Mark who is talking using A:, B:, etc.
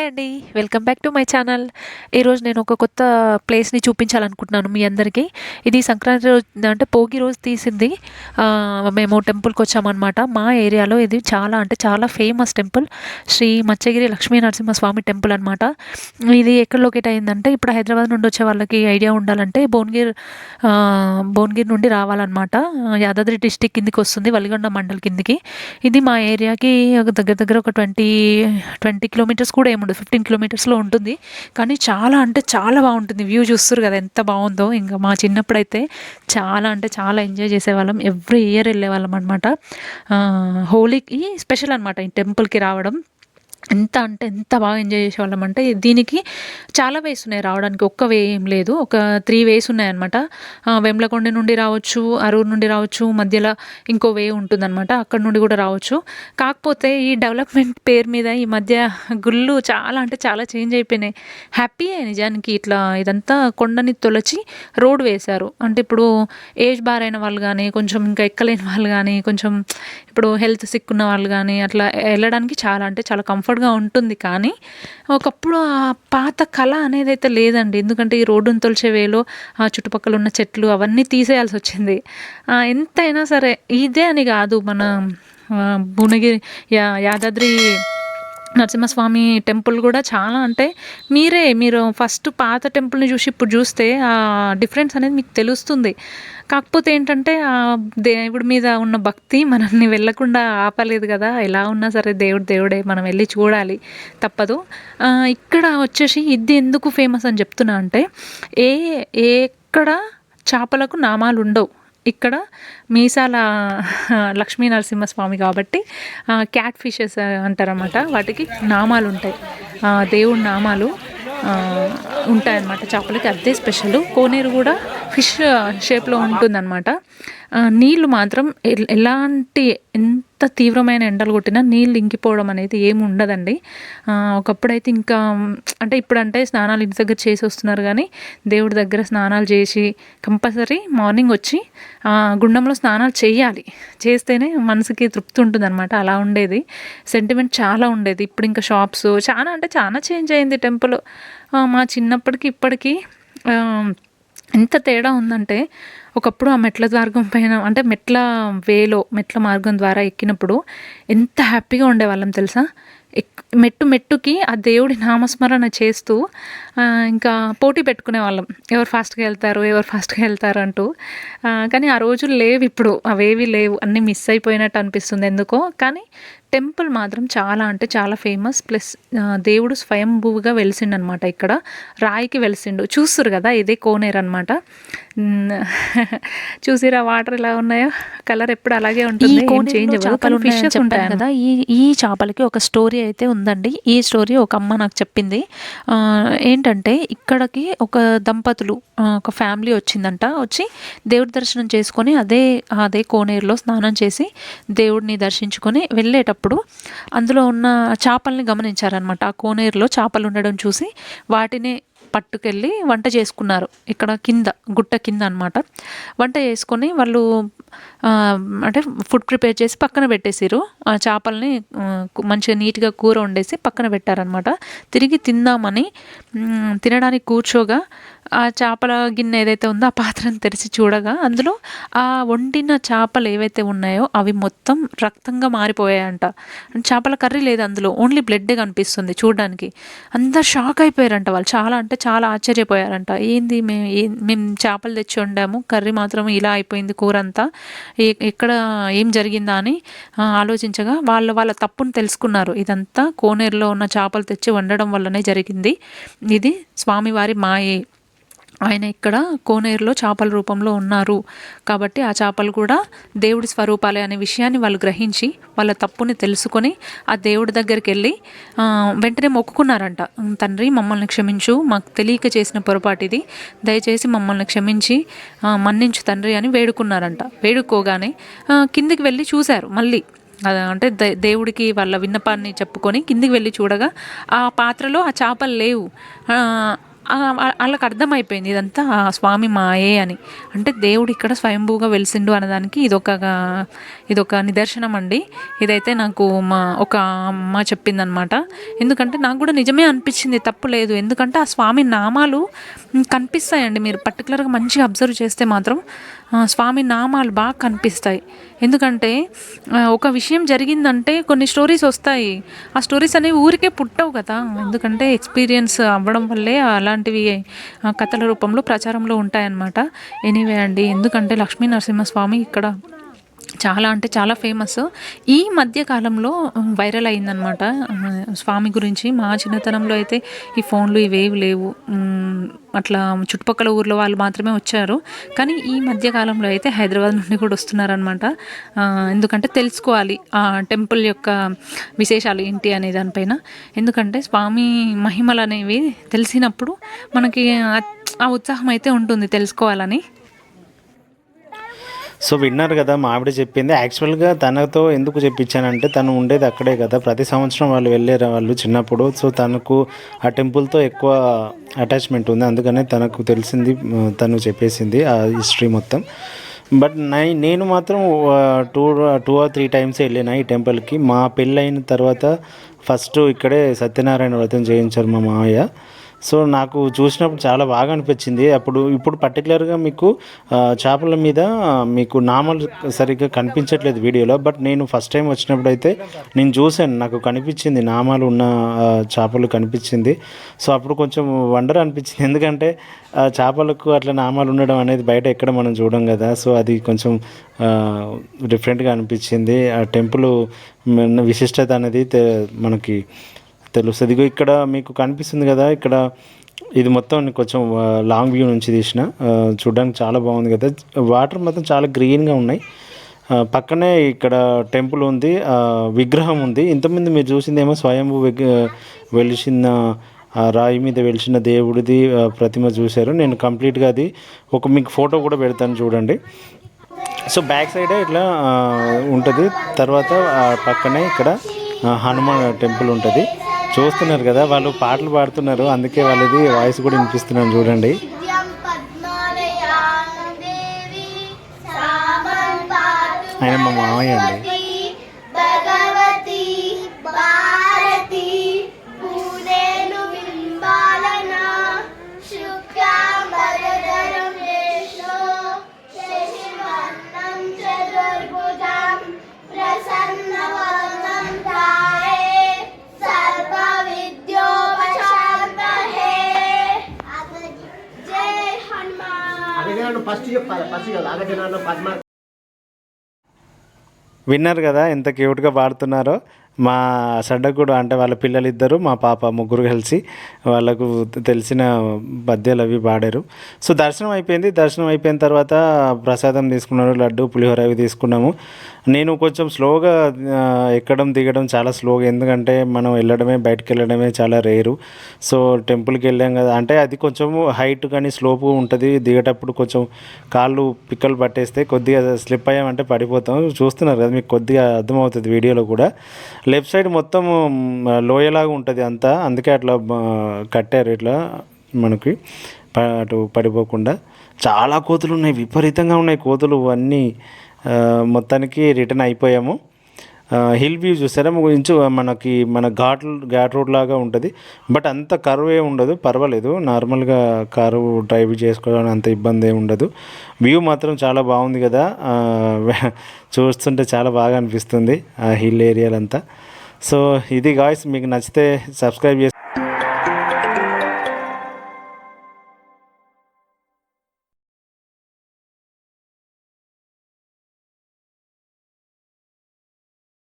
A: Hi అండి. Welcome back to my channel. ఈరోజు నేను ఒక కొత్త ప్లేస్ని చూపించాలనుకుంటున్నాను మీ అందరికీ. ఇది సంక్రాంతి రోజు అంటే పోగి రోజు తీసింది. మేము టెంపుల్కి వచ్చామన్నమాట. మా ఏరియాలో ఇది చాలా అంటే చాలా famous temple. Shri Matsyagiri Lakshmi Narasimhaswamy temple అనమాట ఇది ఎక్కడ లొకేట్ అయిందంటే ఇప్పుడు హైదరాబాద్ నుండి వచ్చే వాళ్ళకి ఐడియా ఉండాలంటే భువనగిర్ భువనగిరి నుండి రావాలన్నమాట. యాదాద్రి డిస్టిక్ కిందికి వస్తుంది వలిగొండ మండల్ కిందికి. ఇది మా ఏరియాకి ఒక దగ్గర దగ్గర ఒక ట్వంటీ ట్వంటీ కిలోమీటర్స్ కూడా ఏముండదు. ఫిఫ్టీన్ కిలోమీటర్స్లో ఉంటుంది. కానీ చాలా అంటే చాలా బాగుంటుంది. వ్యూ చూస్తారు కదా ఎంత బాగుందో. ఇంకా మా చిన్నప్పుడైతే చాలా అంటే చాలా ఎంజాయ్ చేసేవాళ్ళం. ఎవ్రీ ఇయర్ వెళ్ళేవాళ్ళం అనమాట హోలీకి స్పెషల్ అనమాట ఈ టెంపుల్కి రావడం. ఎంత అంటే ఎంత బాగా ఎంజాయ్ చేసేవాళ్ళం అంటే దీనికి చాలా వేస్ ఉన్నాయి రావడానికి. ఒక్క వే ఏం లేదు. ఒక త్రీ వేస్ ఉన్నాయన్నమాట. వెమ్లకొండ నుండి రావచ్చు అరూరు నుండి రావచ్చు మధ్యలో ఇంకో వే ఉంటుందన్నమాట. అక్కడ నుండి కూడా రావచ్చు. కాకపోతే ఈ డెవలప్మెంట్ పేరు మీద ఈ మధ్య గుళ్ళు చాలా అంటే చాలా చేంజ్ అయిపోయినాయి. హ్యాపీ నిజానికి ఇట్లా ఇదంతా కొండని తొలచి రోడ్ వేశారు. అంటే ఇప్పుడు ఏజ్ బార్ అయిన వాళ్ళు కానీ కొంచెం ఇంకా ఎక్కలేని వాళ్ళు కానీ కొంచెం ఇప్పుడు హెల్త్ సిక్ ఉన్న వాళ్ళు కానీ అట్లా వెళ్ళడానికి చాలా అంటే చాలా కంఫర్ట్ కంఫర్ట్గా ఉంటుంది కానీ ఒకప్పుడు ఆ పాత కళ అనేది అయితే లేదండి. ఎందుకంటే ఈ రోడ్డును తొలిచే వేలో ఆ చుట్టుపక్కల ఉన్న చెట్లు అవన్నీ తీసేయాల్సి వచ్చింది. ఎంతైనా సరే ఇదే అని కాదు మన భువనగిరి యా యాదాద్రి నరసింహస్వామి టెంపుల్ కూడా చాలా అంటే మీరే మీరు ఫస్ట్ పాత టెంపుల్ని చూసి ఇప్పుడు చూస్తే ఆ డిఫరెన్స్ అనేది మీకు తెలుస్తుంది. కాకపోతే ఏంటంటే ఆ దేవుడి మీద ఉన్న భక్తి మనల్ని వెళ్ళకుండా ఆపలేదు కదా. ఎలా ఉన్నా సరే దేవుడు దేవుడే మనం వెళ్ళి చూడాలి తప్పదు. ఇక్కడ వచ్చేసి ఇది ఎందుకు ఫేమస్ అని చెప్తున్నా అంటే ఏ ఎక్కడ చేపలకు నామాలు ఉండవు. ఇక్కడ మీసాల లక్ష్మీ నరసింహస్వామి కాబట్టి క్యాట్ ఫిషెస్ అంటారన్నమాట. వాటికి నామాలు ఉంటాయి. దేవుడి నామాలు ఉంటాయన్నమాట. చేపలకి అదే స్పెషల్ కోనేరు కూడా ఫిష్ షేప్లో ఉంటుందన్నమాట. నీళ్ళు మాత్రం ఎలాంటి ఎంత తీవ్రమైన ఎండలు కొట్టినా నీళ్ళు ఇంకిపోవడం అనేది ఏమి ఉండదండి. ఒకప్పుడైతే ఇంకా అంటే ఇప్పుడంటే స్నానాలు ఇంటి దగ్గర చేసి వస్తున్నారు కానీ దేవుడి దగ్గర స్నానాలు చేసి కంపల్సరీ మార్నింగ్ వచ్చి గుండంలో స్నానాలు చేయాలి. చేస్తేనే మనసుకి తృప్తి ఉంటుంది అనమాట అలా ఉండేది. సెంటిమెంట్ చాలా ఉండేది. ఇప్పుడు ఇంకా షాప్స్ చాలా అంటే చాలా చేంజ్ అయింది టెంపుల్. మా చిన్నప్పటికి ఇప్పటికీ ఎంత తేడా ఉందంటే ఒకప్పుడు ఆ మెట్ల మార్గం పైన అంటే మెట్ల వేలో మెట్ల మార్గం ద్వారా ఎక్కినప్పుడు ఎంత హ్యాపీగా ఉండేవాళ్ళం తెలుసా? ఎక్- మెట్టు మెట్టుకి ఆ దేవుడి నామస్మరణ చేస్తూ ఇంకా పోటీ పెట్టుకునే వాళ్ళం ఎవరు ఫాస్ట్గా వెళ్తారు ఎవరు ఫాస్ట్గా వెళ్తారు అంటూ. కానీ ఆ రోజులు లేవు ఇప్పుడు. అవేవి లేవు. అన్నీ మిస్ అయిపోయినట్టు అనిపిస్తుంది ఎందుకో. కానీ టెంపుల్ మాత్రం చాలా అంటే చాలా ఫేమస్. ప్లస్ దేవుడు స్వయంభూగా వెలిసిండు అనమాట ఇక్కడ. రాయికి వెలిసిండు. చూస్తురు కదా ఇదే కోనేరు అనమాట చూసిరా వాటర్ ఎలా ఉన్నాయో? కలర్ ఎప్పుడు అలాగే ఉంటుంది. చేంజ్ అవ్వదు. ఫిషెస్ ఉంటాయి కదా. ఈ ఈ చేపలకి ఒక స్టోరీ అయితే ఉందండి. ఈ స్టోరీ ఒక అమ్మ నాకు చెప్పింది. ఏంటంటే ఇక్కడికి ఒక దంపతులు ఒక ఫ్యామిలీ వచ్చిందంట. వచ్చి దేవుడి దర్శనం చేసుకొని అదే అదే కోనేరులో స్నానం చేసి దేవుడిని దర్శించుకొని వెళ్ళేటప్పుడు అందులో ఉన్న చేపల్ని గమనించారనమాట ఆ కోనేరులో చేపలు ఉండడం చూసి వాటిని పట్టుకెళ్ళి వంట చేసుకున్నారు. ఇక్కడ కింద గుట్ట కింద అనమాట వంట చేసుకొని వాళ్ళు అంటే ఫుడ్ ప్రిపేర్ చేసి పక్కన పెట్టేసారు ఆ చేపల్ని మంచిగా నీట్గా కూర వండేసి పక్కన పెట్టారనమాట తిరిగి తిందామని తినడానికి కూర్చోగా ఆ చేపల గిన్నె ఏదైతే ఉందో ఆ పాత్రను తెరిచి చూడగా అందులో ఆ వండిన చేపలు ఏవైతే ఉన్నాయో అవి మొత్తం రక్తంగా మారిపోయాయంట. చేపల కర్రీ లేదు అందులో ఓన్లీ బ్లడ్ కనిపిస్తుంది చూడడానికి. అందరు షాక్ అయిపోయారంట వాళ్ళు. చాలా అంటే చాలా ఆశ్చర్యపోయారంట. ఏంది మేము మేము చేపలు తెచ్చి వండాము కర్రీ మాత్రం ఇలా అయిపోయింది కూర అంతా ఎక్కడ ఏం జరిగిందా అని ఆలోచించగా వాళ్ళు వాళ్ళ తప్పును తెలుసుకున్నారు. ఇదంతా కోనేరులో ఉన్న చేపలు తెచ్చి వండడం వల్లనే జరిగింది. ఇది స్వామివారి మాయే. ఆయన ఇక్కడ కోనేరులో చేపల రూపంలో ఉన్నారు. కాబట్టి ఆ చేపలు కూడా దేవుడి స్వరూపాలే అనే విషయాన్ని వాళ్ళు గ్రహించి వాళ్ళ తప్పుని తెలుసుకొని ఆ దేవుడి దగ్గరికి వెళ్ళి వెంటనే మొక్కుకున్నారంట. తండ్రి మమ్మల్ని క్షమించు. మాకు తెలియక చేసిన పొరపాటు ఇది. దయచేసి మమ్మల్ని క్షమించి మన్నించు తండ్రి అని వేడుకున్నారంట. వేడుకోగానే కిందికి వెళ్ళి చూశారు. మళ్ళీ అంటే దే- దేవుడికి వాళ్ళ విన్నపాన్ని చెప్పుకొని కిందికి వెళ్ళి చూడగా ఆ పాత్రలో ఆ చేపలు లేవు. వాళ్ళకి అర్థమైపోయింది ఇదంతా ఆ స్వామి మాయే అని. అంటే దేవుడు ఇక్కడ స్వయంభూగా వెలిసిండు అనడానికి ఇదొక ఇదొక నిదర్శనం అండి ఇదైతే నాకు మా ఒక అమ్మ చెప్పిందనమాట ఎందుకంటే నాకు కూడా నిజమే అనిపించింది తప్పు లేదు. ఎందుకంటే ఆ స్వామి నామాలు కనిపిస్తాయండి. మీరు పర్టికులర్గా మంచిగా అబ్జర్వ్ చేస్తే మాత్రం స్వామి నామాలు బాగా కనిపిస్తాయి. ఎందుకంటే ఒక విషయం జరిగిందంటే కొన్ని స్టోరీస్ వస్తాయి. ఆ స్టోరీస్ అనేవి ఊరికే పుట్టవు కదా. ఎందుకంటే ఎక్స్పీరియన్స్ అవ్వడం వల్లే అలా ఆ, కథల రూపంలో ప్రచారంలో ఉంటాయన్నమాట. ఎనీవే అండి ఎందుకంటే లక్ష్మీ నరసింహస్వామి ఇక్కడ చాలా అంటే చాలా ఫేమస్ ఈ మధ్య కాలంలో వైరల్ అయిందనమాట స్వామి గురించి. మా చిన్నతనంలో అయితే ఈ ఫోన్లు ఇవేవి లేవు. అట్లా చుట్టుపక్కల ఊర్లో వాళ్ళు మాత్రమే వచ్చారు. కానీ ఈ మధ్య కాలంలో అయితే హైదరాబాద్ నుండి కూడా వస్తున్నారనమాట ఎందుకంటే తెలుసుకోవాలి. ఆ టెంపుల్ యొక్క విశేషాలు ఏంటి అనే దానిపైన. ఎందుకంటే స్వామి మహిమలు అనేవి తెలిసినప్పుడు మనకి ఆ ఉత్సాహం అయితే ఉంటుంది తెలుసుకోవాలని.
B: సో విన్నారు కదా మా ఆవిడ చెప్పింది. యాక్చువల్గా తనతో ఎందుకు చెప్పించానంటే తను ఉండేది అక్కడే కదా. ప్రతి సంవత్సరం వాళ్ళు వెళ్ళారు వాళ్ళు చిన్నప్పుడు. సో తనకు ఆ టెంపుల్తో ఎక్కువ అటాచ్మెంట్ ఉంది. అందుకనే తనకు తెలిసింది తను చెప్పేసింది ఆ హిస్టరీ మొత్తం. బట్ నై నేను మాత్రం two two or three times వెళ్ళిన ఈ టెంపుల్కి. మా పెళ్ళైన తర్వాత ఫస్ట్ ఇక్కడే సత్యనారాయణ వ్రతం చేయించారు మా మామయ్య సో నాకు చూసినప్పుడు చాలా బాగా అనిపించింది. అప్పుడు ఇప్పుడు పర్టికులర్గా మీకు చేపల మీద మీకు నామాలు సరిగ్గా కనిపించట్లేదు వీడియోలో బట్ నేను ఫస్ట్ టైం వచ్చినప్పుడు అయితే నేను చూశాను. నాకు కనిపించింది నామాలు ఉన్న చేపలు కనిపించింది. సో అప్పుడు కొంచెం వండర్ అనిపించింది. ఎందుకంటే ఆ చేపలకు అట్లా నామాలు ఉండడం అనేది బయట ఎక్కడ మనం చూడం కదా. సో అది కొంచెం డిఫరెంట్గా అనిపించింది. ఆ టెంపుల్ విశిష్టత అనేది మనకి తెలుస్తుంది ఇదిగో ఇక్కడ మీకు కనిపిస్తుంది కదా ఇక్కడ ఇది మొత్తం కొంచెం లాంగ్ వ్యూ నుంచి తీసిన. చూడడానికి చాలా బాగుంది కదా. వాటర్ మొత్తం చాలా గ్రీన్గా ఉన్నాయి. పక్కనే ఇక్కడ టెంపుల్ ఉంది విగ్రహం ఉంది. ఇంతకుముందు మీరు చూసిందేమో స్వయంభూ విగ్ వెలిసిన రాయి మీద వెలిసిన దేవుడిది ప్రతిమ చూశారు. నేను కంప్లీట్గా అది ఒక మీకు ఫోటో కూడా పెడతాను చూడండి. సో బ్యాక్ సైడే ఇట్లా ఉంటుంది. తర్వాత పక్కనే ఇక్కడ హనుమాన్ టెంపుల్ ఉంటుంది. చూస్తున్నారు కదా వాళ్ళు పాటలు పాడుతున్నారు. అందుకే వాళ్ళది వాయిస్ కూడా వినిపిస్తున్నాను చూడండి. ఆయన మా మామయ్య అండి.
C: హనుమాన్
D: ఫస్ట్ చెప్పాలి. ఫస్ట్ కాదు పద్మ
B: విన్నారు కదా ఎంత క్యూట్గా పాడుతున్నారో. మా సడ్డకుడు అంటే వాళ్ళ పిల్లలు ఇద్దరు మా పాప ముగ్గురు కలిసి వాళ్ళకు తెలిసిన పద్యాలు అవి పాడారు. సో దర్శనం అయిపోయింది. దర్శనం అయిపోయిన తర్వాత ప్రసాదం తీసుకున్నారు లడ్డు పులిహోర అవి తీసుకున్నాము. నేను కొంచెం స్లోగా ఎక్కడం దిగడం చాలా స్లోగా ఎందుకంటే మనం వెళ్ళడమే బయటకు వెళ్ళడమే చాలా రేరు. సో టెంపుల్కి వెళ్ళాం కదా అంటే అది కొంచెం హైట్ కానీ స్లోపు ఉంటుంది. దిగేటప్పుడు కొంచెం కాళ్ళు పిక్కలు పట్టేస్తే కొద్దిగా స్లిప్ అయ్యామంటే పడిపోతాం. చూస్తున్నారు కదా మీకు కొద్దిగా అర్థమవుతుంది వీడియోలో కూడా. లెఫ్ట్ సైడ్ మొత్తం లోయలాగా ఉంటుంది అంతా. అందుకే అట్లా కట్టారు ఇట్లా మనకి. అటు పడిపోకుండా. చాలా కోతులు ఉన్నాయి విపరీతంగా ఉన్నాయి కోతులు. అన్నీ మొత్తానికి రిటర్న్ అయిపోయాము. హిల్ వ్యూ చూసారా? గురించి మనకి మన ఘాట్ ఘాట్ రోడ్ లాగా ఉంటుంది. బట్ అంత కరువు ఏ ఉండదు పర్వాలేదు. నార్మల్గా కారు డ్రైవ్ చేసుకోవడానికి అంత ఇబ్బంది ఏమి ఉండదు. వ్యూ మాత్రం చాలా బాగుంది కదా. చూస్తుంటే చాలా బాగా అనిపిస్తుంది ఆ హిల్ ఏరియాలంతా. సో ఇది గాయస్ మీకు నచ్చితే సబ్స్క్రైబ్ చేసి